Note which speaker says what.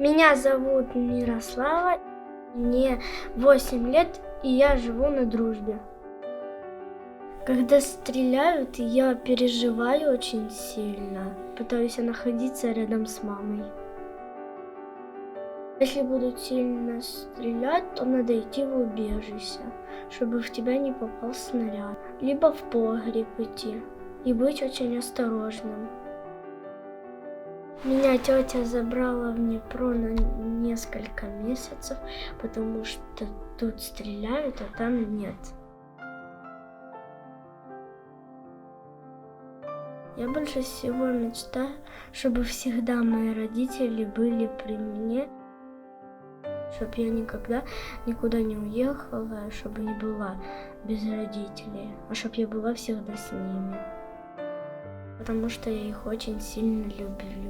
Speaker 1: Меня зовут Мирослава, мне 8 лет, и я живу на дружбе. Когда стреляют, я переживаю очень сильно. Пытаюсь находиться рядом с мамой. Если будут сильно стрелять, то надо идти в убежище, чтобы в тебя не попал снаряд. Либо в погреб идти и быть очень осторожным. Меня тетя забрала в Днепро на несколько месяцев, потому что тут стреляют, а там нет. Я больше всего мечтаю, чтобы всегда мои родители были при мне, чтобы я никогда никуда не уехала, чтобы не была без родителей, а чтобы я была всегда с ними. Потому что я их очень сильно люблю.